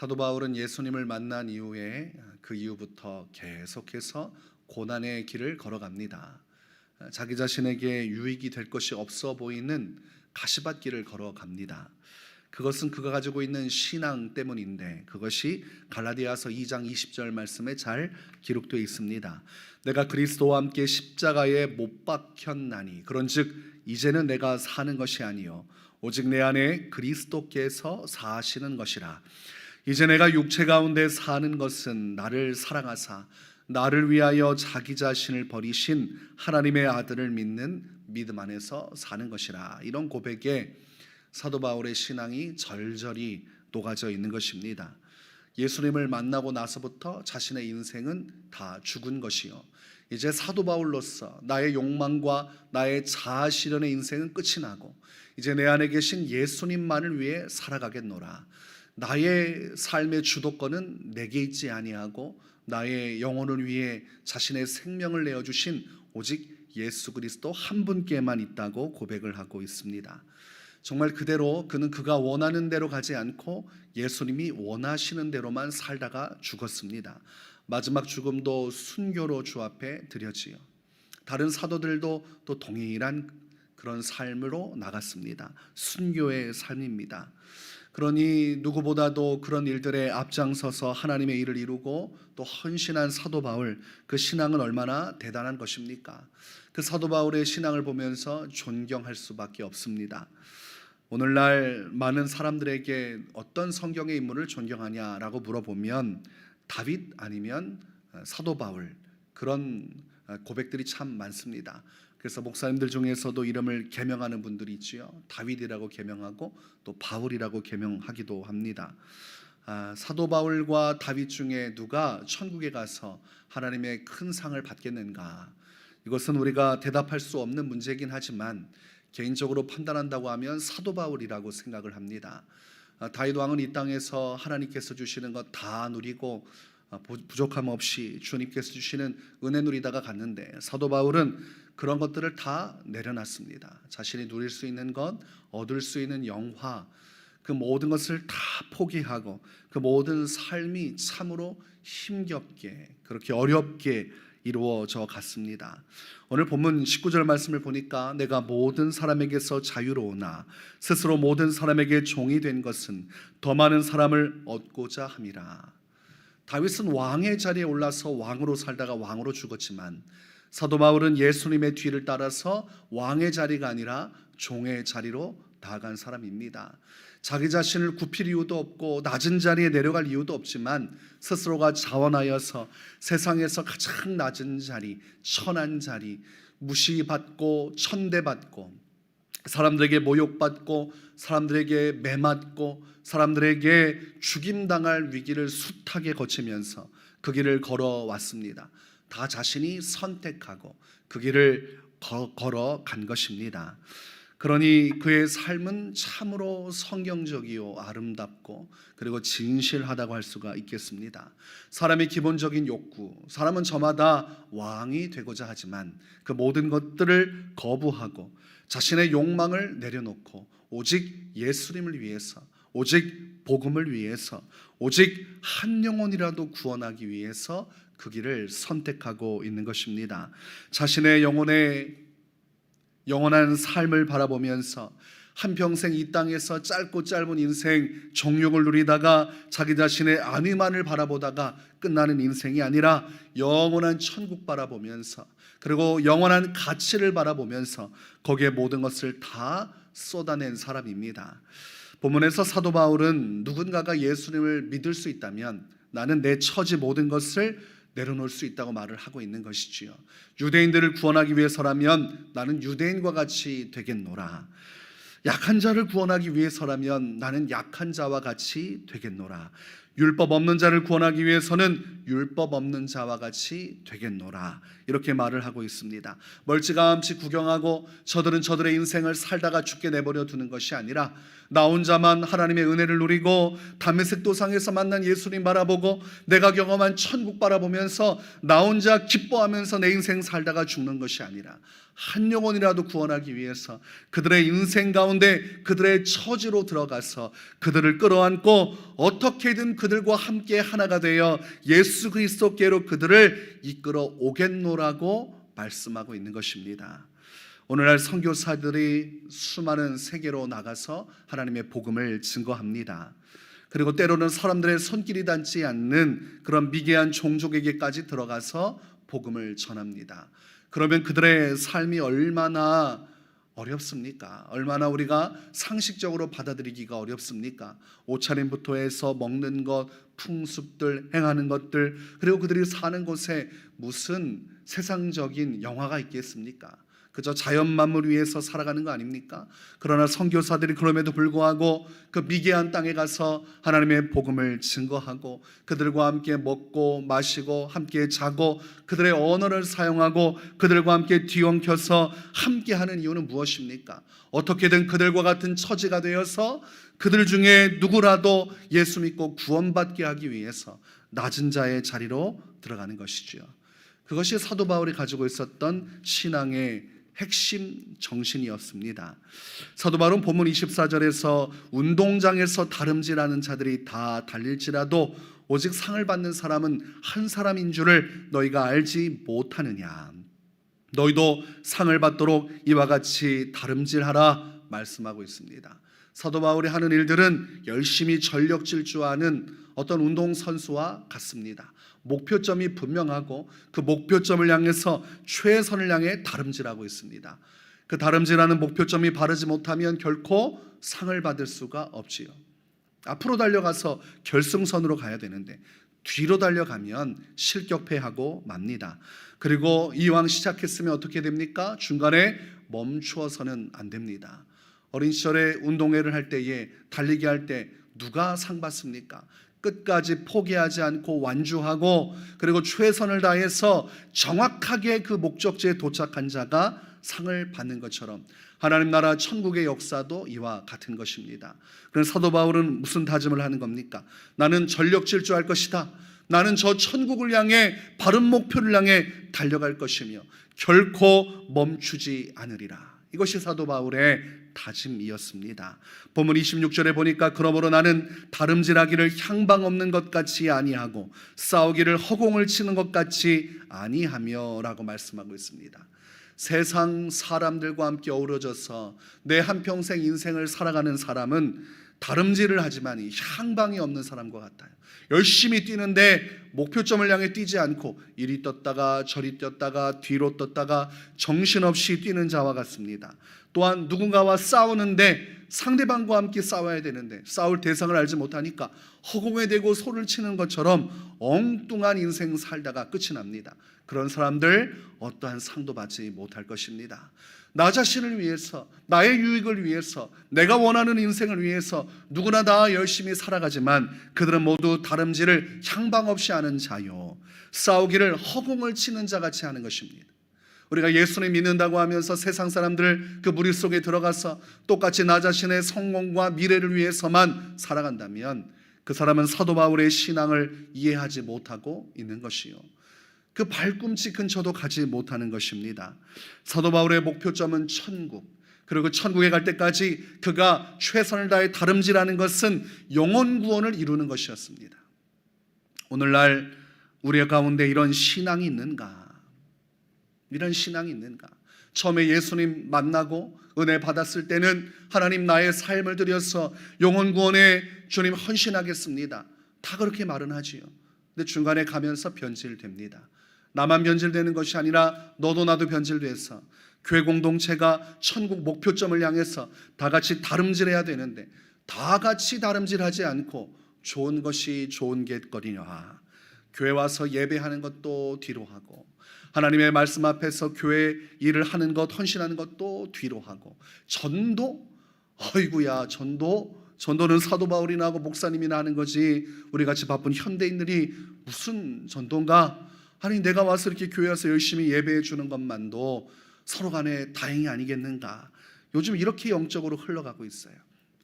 사도 바울은 예수님을 만난 이후에 그 이후부터 계속해서 고난의 길을 걸어갑니다. 자기 자신에게 유익이 될 것이 없어 보이는 가시밭길을 걸어갑니다. 그것은 그가 가지고 있는 신앙 때문인데 그것이 갈라디아서 2장 20절 말씀에 잘 기록되어 있습니다. 내가 그리스도와 함께 십자가에 못 박혔나니 그런즉 이제는 내가 사는 것이 아니요 오직 내 안에 그리스도께서 사시는 것이라. 이제 내가 육체 가운데 사는 것은 나를 사랑하사 나를 위하여 자기 자신을 버리신 하나님의 아들을 믿는 믿음 안에서 사는 것이라. 이런 고백에 사도 바울의 신앙이 절절히 녹아져 있는 것입니다. 예수님을 만나고 나서부터 자신의 인생은 다 죽은 것이요. 이제 사도 바울로서 나의 욕망과 나의 자아 실현의 인생은 끝이 나고 이제 내 안에 계신 예수님만을 위해 살아가겠노라. 나의 삶의 주도권은 내게 있지 아니하고 나의 영혼을 위해 자신의 생명을 내어 주신 오직 예수 그리스도 한 분께만 있다고 고백을 하고 있습니다. 정말 그대로 그는 그가 원하는 대로 가지 않고 예수님이 원하시는 대로만 살다가 죽었습니다. 마지막 죽음도 순교로 주 앞에 드려지요. 다른 사도들도 또 동일한 그런 삶으로 나갔습니다. 순교의 삶입니다. 그러니 누구보다도 그런 일들에 앞장서서 하나님의 일을 이루고 또 헌신한 사도 바울 그 신앙은 얼마나 대단한 것입니까? 그 사도 바울의 신앙을 보면서 존경할 수밖에 없습니다. 오늘날 많은 사람들에게 어떤 성경의 인물을 존경하냐라고 물어보면 다윗 아니면 사도 바울 그런 고백들이 참 많습니다. 그래서 목사님들 중에서도 이름을 개명하는 분들이 있지요. 다윗이라고 개명하고 또 바울이라고 개명하기도 합니다. 아, 사도 바울과 다윗 중에 누가 천국에 가서 하나님의 큰 상을 받겠는가? 이것은 우리가 대답할 수 없는 문제이긴 하지만 개인적으로 판단한다고 하면 사도 바울이라고 생각을 합니다. 아, 다윗 왕은 이 땅에서 하나님께서 주시는 것 다 누리고 아, 부족함 없이 주님께서 주시는 은혜 누리다가 갔는데 사도 바울은 그런 것들을 다 내려놨습니다. 자신이 누릴 수 있는 것, 얻을 수 있는 영화, 그 모든 것을 다 포기하고 그 모든 삶이 참으로 힘겹게 그렇게 어렵게 이루어져 갔습니다. 오늘 본문 19절 말씀을 보니까 내가 모든 사람에게서 자유로우나 스스로 모든 사람에게 종이 된 것은 더 많은 사람을 얻고자 함이라. 다윗은 왕의 자리에 올라서 왕으로 살다가 왕으로 죽었지만 사도 바울은 예수님의 뒤를 따라서 왕의 자리가 아니라 종의 자리로 나아간 사람입니다. 자기 자신을 굽힐 이유도 없고 낮은 자리에 내려갈 이유도 없지만 스스로가 자원하여서 세상에서 가장 낮은 자리, 천한 자리, 무시받고 천대받고 사람들에게 모욕받고 사람들에게 매맞고 사람들에게 죽임당할 위기를 숱하게 거치면서 그 길을 걸어왔습니다. 다 자신이 선택하고 그 길을 걸어간 것입니다. 그러니 그의 삶은 참으로 성경적이요 아름답고 그리고 진실하다고 할 수가 있겠습니다. 사람의 기본적인 욕구, 사람은 저마다 왕이 되고자 하지만 그 모든 것들을 거부하고 자신의 욕망을 내려놓고 오직 예수님을 위해서, 오직 복음을 위해서, 오직 한 영혼이라도 구원하기 위해서 그 길을 선택하고 있는 것입니다. 자신의 영혼의 영원한 삶을 바라보면서 한평생 이 땅에서 짧고 짧은 인생 정욕을 누리다가 자기 자신의 안위만을 바라보다가 끝나는 인생이 아니라 영원한 천국 바라보면서 그리고 영원한 가치를 바라보면서 거기에 모든 것을 다 쏟아낸 사람입니다. 본문에서 사도 바울은 누군가가 예수님을 믿을 수 있다면 나는 내 처지 모든 것을 내려놓을 수 있다고 말을 하고 있는 것이지요. 유대인들을 구원하기 위해서라면 나는 유대인과 같이 되겠노라. 약한 자를 구원하기 위해서라면 나는 약한 자와 같이 되겠노라. 율법 없는 자를 구원하기 위해서는 율법 없는 자와 같이 되겠노라. 이렇게 말을 하고 있습니다. 멀찌감치 구경하고 저들은 저들의 인생을 살다가 죽게 내버려 두는 것이 아니라 나 혼자만 하나님의 은혜를 누리고 담메색 도상에서 만난 예수님 바라보고 내가 경험한 천국 바라보면서 나 혼자 기뻐하면서 내 인생 살다가 죽는 것이 아니라 한 영혼이라도 구원하기 위해서 그들의 인생 가운데 그들의 처지로 들어가서 그들을 끌어안고 어떻게든 그들과 함께 하나가 되어 예수 그리스도께로 그들을 이끌어 오겠노라고 말씀하고 있는 것입니다. 오늘날 선교사들이 수많은 세계로 나가서 하나님의 복음을 증거합니다. 그리고 때로는 사람들의 손길이 닿지 않는 그런 미개한 종족에게까지 들어가서 복음을 전합니다. 그러면 그들의 삶이 얼마나 어렵습니까? 얼마나 우리가 상식적으로 받아들이기가 어렵습니까? 옷차림부터 해서 먹는 것, 풍습들, 행하는 것들, 그리고 그들이 사는 곳에 무슨 세상적인 영화가 있겠습니까? 그저 자연 만물 위에서 살아가는 거 아닙니까? 그러나 선교사들이 그럼에도 불구하고 그 미개한 땅에 가서 하나님의 복음을 증거하고 그들과 함께 먹고 마시고 함께 자고 그들의 언어를 사용하고 그들과 함께 뒤엉켜서 함께 하는 이유는 무엇입니까? 어떻게든 그들과 같은 처지가 되어서 그들 중에 누구라도 예수 믿고 구원받게 하기 위해서 낮은 자의 자리로 들어가는 것이지요. 그것이 사도 바울이 가지고 있었던 신앙의 핵심 정신이었습니다. 사도 바울은 본문 24절에서 운동장에서 다름질하는 자들이 다 달릴지라도 오직 상을 받는 사람은 한 사람인 줄을 너희가 알지 못하느냐. 너희도 상을 받도록 이와 같이 다름질하라 말씀하고 있습니다. 사도 바울이 하는 일들은 열심히 전력 질주하는 어떤 운동 선수와 같습니다. 목표점이 분명하고 그 목표점을 향해서 최선을 향해 다름질하고 있습니다. 그 다름질하는 목표점이 바르지 못하면 결코 상을 받을 수가 없지요. 앞으로 달려가서 결승선으로 가야 되는데 뒤로 달려가면 실격패하고 맙니다. 그리고 이왕 시작했으면 어떻게 됩니까? 중간에 멈추어서는 안 됩니다. 어린 시절에 운동회를 할 때에 달리기 할 때 누가 상 받습니까? 끝까지 포기하지 않고 완주하고 그리고 최선을 다해서 정확하게 그 목적지에 도착한 자가 상을 받는 것처럼 하나님 나라 천국의 역사도 이와 같은 것입니다. 그래서 사도 바울은 무슨 다짐을 하는 겁니까? 나는 전력 질주할 것이다. 나는 저 천국을 향해 바른 목표를 향해 달려갈 것이며 결코 멈추지 않으리라. 이것이 사도 바울의 다짐이었습니다. 본문 26절에 보니까 그러므로 나는 다름질하기를 향방 없는 것 같이 아니하고 싸우기를 허공을 치는 것 같이 아니하며라고 말씀하고 있습니다. 세상 사람들과 함께 어우러져서 내 한평생 인생을 살아가는 사람은 다름질을 하지만 향방이 없는 사람과 같아요. 열심히 뛰는데 목표점을 향해 뛰지 않고 이리 떴다가 저리 떴다가 뒤로 떴다가 정신없이 뛰는 자와 같습니다. 또한 누군가와 싸우는데 상대방과 함께 싸워야 되는데 싸울 대상을 알지 못하니까 허공에 대고 소를 치는 것처럼 엉뚱한 인생 살다가 끝이 납니다. 그런 사람들 어떠한 상도 받지 못할 것입니다. 나 자신을 위해서, 나의 유익을 위해서, 내가 원하는 인생을 위해서 누구나 다 열심히 살아가지만 그들은 모두 다름질을 향방 없이 하는 자요. 싸우기를 허공을 치는 자 같이 하는 것입니다. 우리가 예수를 믿는다고 하면서 세상 사람들 그 무리 속에 들어가서 똑같이 나 자신의 성공과 미래를 위해서만 살아간다면 그 사람은 사도 바울의 신앙을 이해하지 못하고 있는 것이요. 그 발꿈치 근처도 가지 못하는 것입니다. 사도 바울의 목표점은 천국. 그리고 천국에 갈 때까지 그가 최선을 다해 다름질하는 것은 영혼 구원을 이루는 것이었습니다. 오늘날 우리 가운데 이런 신앙이 있는가? 이런 신앙이 있는가? 처음에 예수님 만나고 은혜 받았을 때는 하나님 나의 삶을 들여서 영혼 구원에 주님 헌신하겠습니다. 다 그렇게 말은 하지요. 근데 중간에 가면서 변질됩니다. 나만 변질되는 것이 아니라 너도 나도 변질돼서 교회 공동체가 천국 목표점을 향해서 다 같이 다름질해야 되는데 다 같이 다름질하지 않고 좋은 것이 좋은 get거리냐 교회 와서 예배하는 것도 뒤로 하고 하나님의 말씀 앞에서 교회 일을 하는 것 헌신하는 것도 뒤로 하고 전도 어이구야 전도 전도는 사도 바울이나 하고 목사님이나 하는 거지 우리 같이 바쁜 현대인들이 무슨 전도인가? 아니 내가 와서 이렇게 교회 와서 열심히 예배해 주는 것만도 서로 간에 다행이 아니겠는가? 요즘 이렇게 영적으로 흘러가고 있어요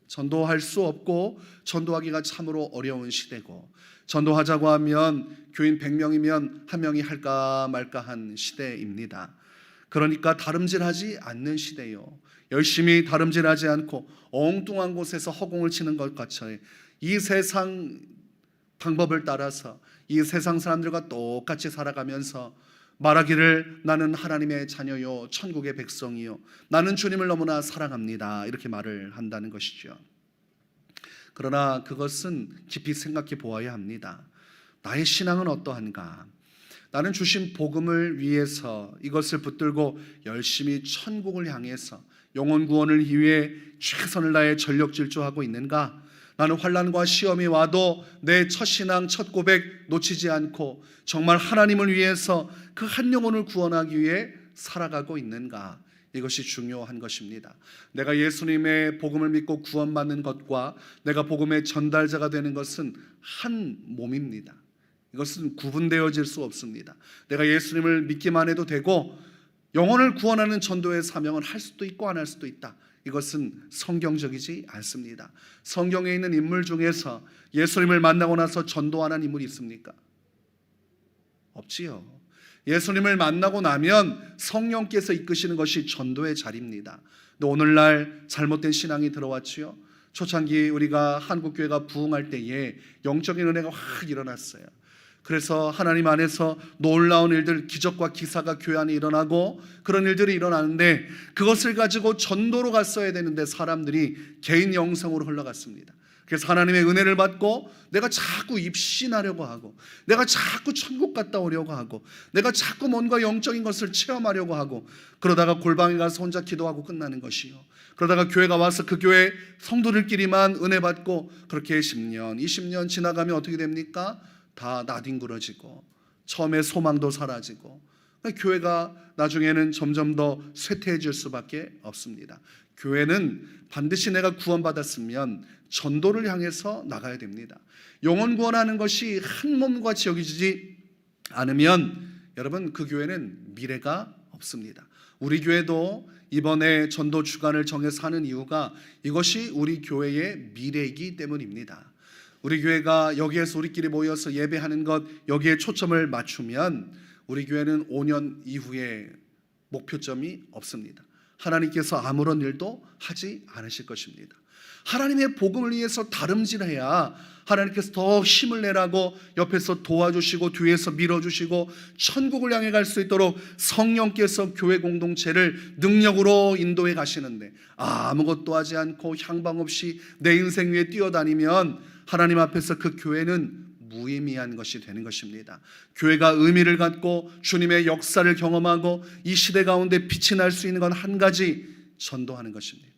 전도할 수 없고 전도하기가 참으로 어려운 시대고 전도하자고 하면 교인 100명이면 한 명이 할까 말까 한 시대입니다. 그러니까 다름질하지 않는 시대요. 열심히 다름질하지 않고 엉뚱한 곳에서 허공을 치는 것 같이 이 세상 방법을 따라서 이 세상 사람들과 똑같이 살아가면서 말하기를 나는 하나님의 자녀요 천국의 백성이요 나는 주님을 너무나 사랑합니다 이렇게 말을 한다는 것이죠. 그러나 그것은 깊이 생각해 보아야 합니다. 나의 신앙은 어떠한가? 나는 주신 복음을 위해서 이것을 붙들고 열심히 천국을 향해서 영혼 구원을 위해 최선을 다해 전력 질주하고 있는가? 나는 환란과 시험이 와도 내 첫 신앙 첫 고백 놓치지 않고 정말 하나님을 위해서 그 한 영혼을 구원하기 위해 살아가고 있는가? 이것이 중요한 것입니다. 내가 예수님의 복음을 믿고 구원받는 것과 내가 복음의 전달자가 되는 것은 한 몸입니다. 이것은 구분되어질 수 없습니다. 내가 예수님을 믿기만 해도 되고 영혼을 구원하는 전도의 사명을 할 수도 있고 안 할 수도 있다. 이것은 성경적이지 않습니다. 성경에 있는 인물 중에서 예수님을 만나고 나서 전도하는 인물이 있습니까? 없지요. 예수님을 만나고 나면 성령께서 이끄시는 것이 전도의 자리입니다. 근데 오늘날 잘못된 신앙이 들어왔지요. 초창기 우리가 한국 교회가 부흥할 때에 영적인 은혜가 확 일어났어요. 그래서 하나님 안에서 놀라운 일들, 기적과 기사가 교회 안에 일어나고 그런 일들이 일어나는데 그것을 가지고 전도로 갔어야 되는데 사람들이 개인 영성으로 흘러갔습니다. 그래서 하나님의 은혜를 받고 내가 자꾸 입신하려고 하고 내가 자꾸 천국 갔다 오려고 하고 내가 자꾸 뭔가 영적인 것을 체험하려고 하고 그러다가 골방에 가서 혼자 기도하고 끝나는 것이요. 그러다가 교회가 와서 그 교회 성도들끼리만 은혜 받고 그렇게 10년, 20년 지나가면 어떻게 됩니까? 다 나뒹굴어지고 처음에 소망도 사라지고 교회가 나중에는 점점 더 쇠퇴해질 수밖에 없습니다. 교회는 반드시 내가 구원받았으면 전도를 향해서 나가야 됩니다. 영혼 구원하는 것이 한 몸과 지역이지 않으면 여러분 그 교회는 미래가 없습니다. 우리 교회도 이번에 전도 주간을 정해서 하는 이유가 이것이 우리 교회의 미래이기 때문입니다. 우리 교회가 여기에서 우리끼리 모여서 예배하는 것 여기에 초점을 맞추면 우리 교회는 5년 이후에 목표점이 없습니다. 하나님께서 아무런 일도 하지 않으실 것입니다. 하나님의 복음을 위해서 다름질해야 하나님께서 더 힘을 내라고 옆에서 도와주시고 뒤에서 밀어주시고 천국을 향해 갈 수 있도록 성령께서 교회 공동체를 능력으로 인도해 가시는데 아무것도 하지 않고 향방 없이 내 인생 위에 뛰어다니면 하나님 앞에서 그 교회는 무의미한 것이 되는 것입니다. 교회가 의미를 갖고 주님의 역사를 경험하고 이 시대 가운데 빛이 날 수 있는 건 한 가지 전도하는 것입니다.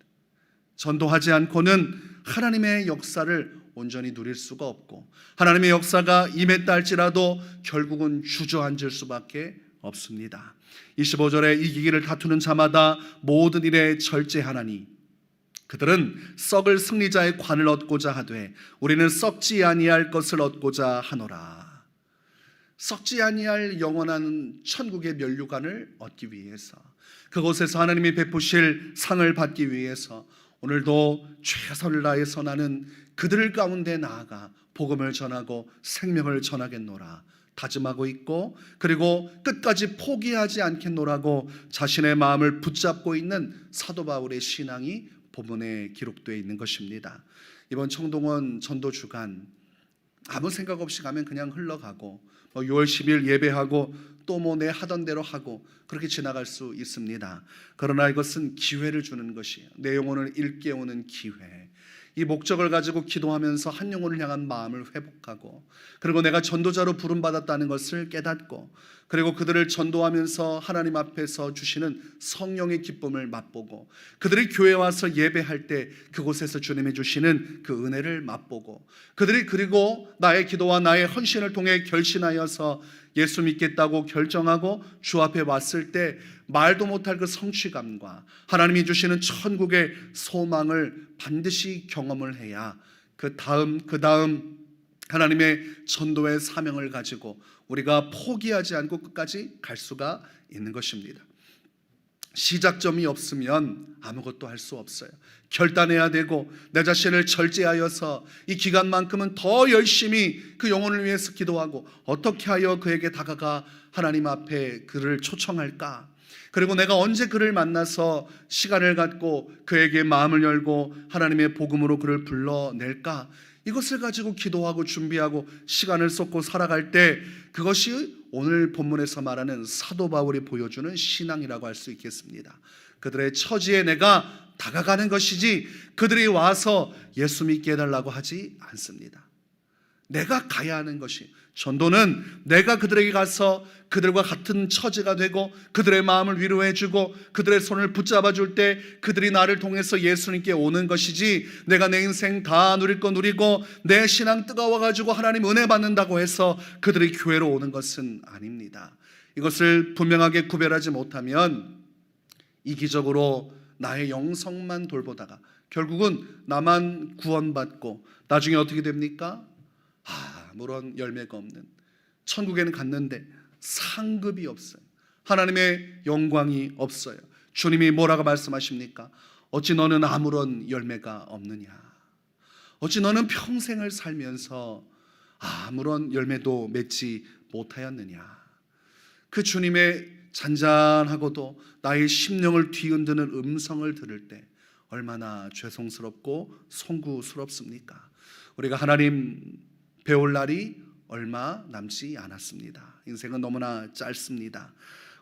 전도하지 않고는 하나님의 역사를 온전히 누릴 수가 없고 하나님의 역사가 임했다 할지라도 결국은 주저앉을 수밖에 없습니다. 25절에 이기기를 다투는 자마다 모든 일에 절제하나니 그들은 썩을 승리자의 관을 얻고자 하되 우리는 썩지 아니할 것을 얻고자 하노라. 썩지 아니할 영원한 천국의 면류관을 얻기 위해서 그곳에서 하나님이 베푸실 상을 받기 위해서 오늘도 최선을 다해서 나는 그들 가운데 나아가 복음을 전하고 생명을 전하겠노라 다짐하고 있고 그리고 끝까지 포기하지 않겠노라고 자신의 마음을 붙잡고 있는 사도 바울의 신앙이 본문에 기록되어 있는 것입니다. 이번 청동원 전도 주간 아무 생각 없이 가면 그냥 흘러가고 뭐 6월 10일 예배하고 또 뭐 내 하던 대로 하고 그렇게 지나갈 수 있습니다. 그러나 이것은 기회를 주는 것이에요. 내 영혼을 일깨우는 기회. 이 목적을 가지고 기도하면서 한 영혼을 향한 마음을 회복하고 그리고 내가 전도자로 부름 받았다는 것을 깨닫고 그리고 그들을 전도하면서 하나님 앞에서 주시는 성령의 기쁨을 맛보고 그들이 교회 와서 예배할 때 그곳에서 주님이 주시는 그 은혜를 맛보고 그들이 그리고 나의 기도와 나의 헌신을 통해 결신하여서 예수 믿겠다고 결정하고 주 앞에 왔을 때 말도 못할 그 성취감과 하나님이 주시는 천국의 소망을 반드시 경험을 해야 그 다음 그 다음 하나님의 전도의 사명을 가지고 우리가 포기하지 않고 끝까지 갈 수가 있는 것입니다. 시작점이 없으면 아무것도 할 수 없어요. 결단해야 되고 내 자신을 절제하여서 이 기간만큼은 더 열심히 그 영혼을 위해서 기도하고 어떻게 하여 그에게 다가가 하나님 앞에 그를 초청할까? 그리고 내가 언제 그를 만나서 시간을 갖고 그에게 마음을 열고 하나님의 복음으로 그를 불러낼까? 이것을 가지고 기도하고 준비하고 시간을 쏟고 살아갈 때 그것이 오늘 본문에서 말하는 사도 바울이 보여주는 신앙이라고 할 수 있겠습니다. 그들의 처지에 내가 다가가는 것이지 그들이 와서 예수 믿게 해달라고 하지 않습니다. 내가 가야 하는 것이 전도는 내가 그들에게 가서 그들과 같은 처지가 되고 그들의 마음을 위로해 주고 그들의 손을 붙잡아 줄 때 그들이 나를 통해서 예수님께 오는 것이지 내가 내 인생 다 누릴 거 누리고 내 신앙 뜨거워 가지고 하나님 은혜 받는다고 해서 그들이 교회로 오는 것은 아닙니다. 이것을 분명하게 구별하지 못하면 이기적으로 나의 영성만 돌보다가 결국은 나만 구원받고 나중에 어떻게 됩니까? 아무런 열매가 없는 천국에는 갔는데 상급이 없어요. 하나님의 영광이 없어요. 주님이 뭐라고 말씀하십니까? 어찌 너는 아무런 열매가 없느냐? 어찌 너는 평생을 살면서 아무런 열매도 맺지 못하였느냐? 그 주님의 잔잔하고도 나의 심령을 뒤흔드는 음성을 들을 때 얼마나 죄송스럽고 송구스럽습니까? 우리가 하나님 배울 날이 얼마 남지 않았습니다. 인생은 너무나 짧습니다.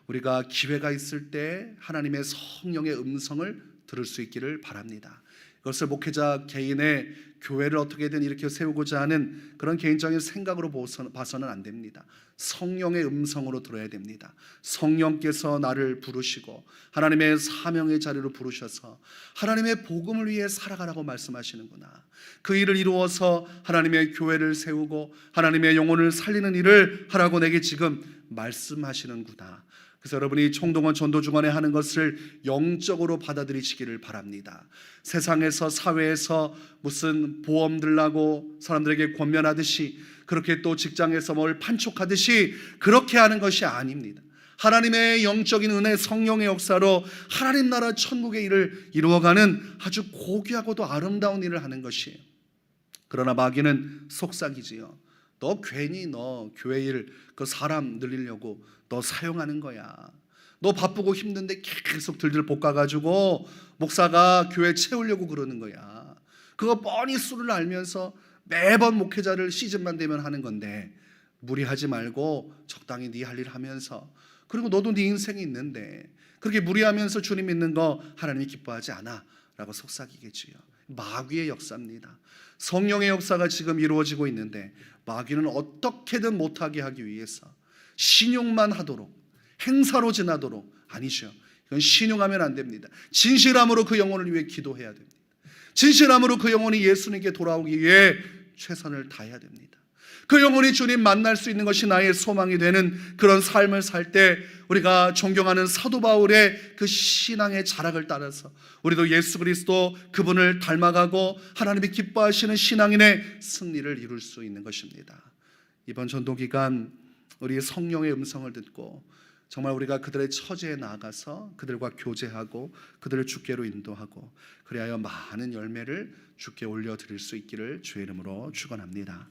우리가 기회가 있을 때 하나님의 성령의 음성을 들을 수 있기를 바랍니다. 이것을 목회자 개인의 교회를 어떻게든 이렇게 세우고자 하는 그런 개인적인 생각으로 봐서는 안 됩니다. 성령의 음성으로 들어야 됩니다. 성령께서 나를 부르시고 하나님의 사명의 자리로 부르셔서 하나님의 복음을 위해 살아가라고 말씀하시는구나. 그 일을 이루어서 하나님의 교회를 세우고 하나님의 영혼을 살리는 일을 하라고 내게 지금 말씀하시는구나. 그래서 여러분이 총동원 전도 주간에 하는 것을 영적으로 받아들이시기를 바랍니다. 세상에서 사회에서 무슨 보험 들라고 사람들에게 권면하듯이 그렇게 또 직장에서 뭘 판촉하듯이 그렇게 하는 것이 아닙니다. 하나님의 영적인 은혜 성령의 역사로 하나님 나라 천국의 일을 이루어가는 아주 고귀하고도 아름다운 일을 하는 것이에요. 그러나 마귀는 속삭이지요. 너 괜히 너 교회 일 그 사람 늘리려고 너 사용하는 거야. 너 바쁘고 힘든데 계속 들들 볶아가지고 목사가 교회 채우려고 그러는 거야. 그거 뻔히 술을 알면서 매번 목회자를 시즌만 되면 하는 건데 무리하지 말고 적당히 네 할 일 하면서 그리고 너도 네 인생이 있는데 그렇게 무리하면서 주님 믿는 거 하나님이 기뻐하지 않아라고 속삭이겠지요. 마귀의 역사입니다. 성령의 역사가 지금 이루어지고 있는데 마귀는 어떻게든 못하게 하기 위해서 신용만 하도록 행사로 지나도록 아니죠. 이건 신용하면 안 됩니다. 진실함으로 그 영혼을 위해 기도해야 됩니다. 진실함으로 그 영혼이 예수님께 돌아오기 위해 최선을 다해야 됩니다. 그 영혼이 주님 만날 수 있는 것이 나의 소망이 되는 그런 삶을 살 때 우리가 존경하는 사도 바울의 그 신앙의 자락을 따라서 우리도 예수 그리스도 그분을 닮아가고 하나님이 기뻐하시는 신앙인의 승리를 이룰 수 있는 것입니다. 이번 전도 기간 우리 성령의 음성을 듣고 정말 우리가 그들의 처지에 나아가서 그들과 교제하고 그들을 주께로 인도하고 그리하여 많은 열매를 주께 올려 드릴 수 있기를 주의 이름으로 축원합니다.